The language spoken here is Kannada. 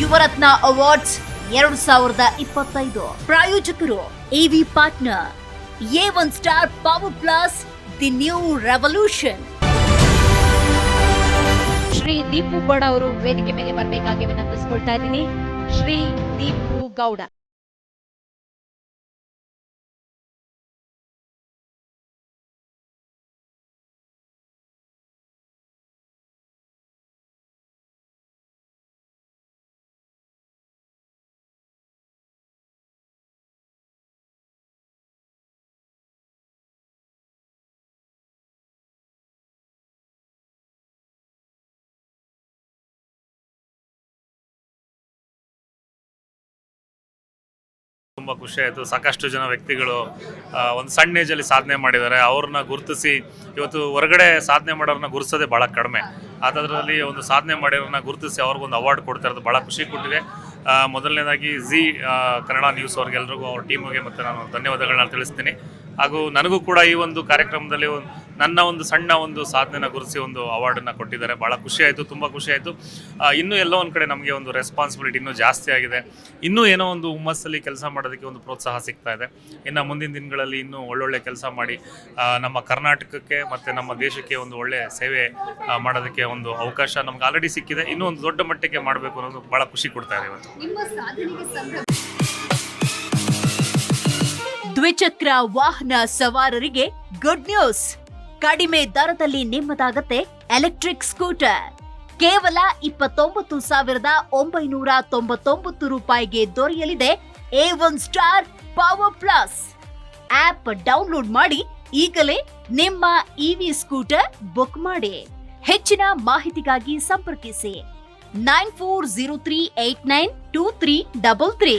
ಯುವರತ್ನ ಅವಾರ್ಡ್ಸ್ ಎರಡು ಸಾವಿರದ ಇಪ್ಪತ್ತೈದು. ಪ್ರಾಯೋಜಕರು AV partner A one star power plus the new revolution Shri Deepu Gowda ಅವರು ವೇದಿಕೆ ಮೇಲೆ ಬರಬೇಕಾಗಿ ವಿನಂತಿಸ್ಕೊಳ್ತಾ ಇದ್ದೀನಿ. ಶ್ರೀ ದೀಪು ಗೌಡ. ತುಂಬ ಖುಷಿ ಆಯಿತು. ಸಾಕಷ್ಟು ಜನ ವ್ಯಕ್ತಿಗಳು ಒಂದು ಸಣ್ಣ ಏಜಲ್ಲಿ ಸಾಧನೆ ಮಾಡಿದ್ದಾರೆ. ಅವ್ರನ್ನ ಗುರುತಿಸಿ ಇವತ್ತು ಹೊರಗಡೆ ಸಾಧನೆ ಮಾಡೋರನ್ನ ಗುರುತಿಸೋದೇ ಭಾಳ ಕಡಿಮೆ. ಅದರಲ್ಲಿ ಒಂದು ಸಾಧನೆ ಮಾಡಿರೋರನ್ನ ಗುರುತಿಸಿ ಅವ್ರಿಗೊಂದು ಅವಾರ್ಡ್ ಕೊಡ್ತಾ ಇರೋದು ಭಾಳ ಖುಷಿ ಕೊಟ್ಟಿದೆ. ಮೊದಲನೇದಾಗಿ ಝಿ ಕನ್ನಡ ನ್ಯೂಸ್ ಅವ್ರಿಗೆಲ್ರಿಗೂ, ಅವ್ರ ಟೀಮಿಗೆ ಮತ್ತು ನಾನು ಧನ್ಯವಾದಗಳನ್ನ ತಿಳಿಸ್ತೀನಿ. ಹಾಗೂ ನನಗೂ ಕೂಡ ಈ ಒಂದು ಕಾರ್ಯಕ್ರಮದಲ್ಲಿ ಒಂದು ನನ್ನ ಒಂದು ಸಣ್ಣ ಒಂದು ಸಾಧನೆನ ಗುರುಸಿ ಒಂದು ಅವಾರ್ಡನ್ನು ಕೊಟ್ಟಿದ್ದಾರೆ. ಭಾಳ ಖುಷಿ ಆಯಿತು ತುಂಬ ಖುಷಿ ಆಯಿತು. ಇನ್ನೂ ಎಲ್ಲೋ ಒಂದು ಕಡೆ ನಮಗೆ ಒಂದು ರೆಸ್ಪಾನ್ಸಿಬಿಲಿಟಿ ಇನ್ನೂ ಜಾಸ್ತಿ ಆಗಿದೆ. ಇನ್ನೂ ಏನೋ ಒಂದು ಹುಮ್ಮಸ್ಸಲ್ಲಿ ಕೆಲಸ ಮಾಡೋದಕ್ಕೆ ಒಂದು ಪ್ರೋತ್ಸಾಹ ಸಿಗ್ತಾ ಇದೆ. ಇನ್ನು ಮುಂದಿನ ದಿನಗಳಲ್ಲಿ ಇನ್ನೂ ಒಳ್ಳೊಳ್ಳೆ ಕೆಲಸ ಮಾಡಿ ನಮ್ಮ ಕರ್ನಾಟಕಕ್ಕೆ ಮತ್ತು ನಮ್ಮ ದೇಶಕ್ಕೆ ಒಂದು ಒಳ್ಳೆ ಸೇವೆ ಮಾಡೋದಕ್ಕೆ ಒಂದು ಅವಕಾಶ ನಮ್ಗೆ ಆಲ್ರೆಡಿ ಸಿಕ್ಕಿದೆ. ಇನ್ನೂ ಒಂದು ದೊಡ್ಡ ಮಟ್ಟಕ್ಕೆ ಮಾಡಬೇಕು ಅನ್ನೋದು ಭಾಳ ಖುಷಿ ಕೊಡ್ತಾ ಇದೆ ಇವತ್ತು. ದ್ವಿಚಕ್ರ ವಾಹನ ಸವಾರರಿಗೆ ಗುಡ್ ನ್ಯೂಸ್ ಕಡಿಮೆ ದರದಲ್ಲಿ ನಿಮ್ಮದಾಗತ್ತೆ ಎಲೆಕ್ಟ್ರಿಕ್ ಸ್ಕೂಟರ್. ಕೇವಲ ಇಪ್ಪತ್ತೊಂಬತ್ತು ಸಾವಿರದ ಒಂಬೈನೂರ ತೊಂಬತ್ತೊಂಬತ್ತು ರೂಪಾಯಿಗೆ ದೊರೆಯಲಿದೆ A one star power plus app download ಮಾಡಿ ಈಗಲೇ ನಿಮ್ಮ ಇವಿ ಸ್ಕೂಟರ್ ಬುಕ್ ಮಾಡಿ. ಹೆಚ್ಚಿನ ಮಾಹಿತಿಗಾಗಿ ಸಂಪರ್ಕಿಸಿ. Nine four zero three eight nine two three double three.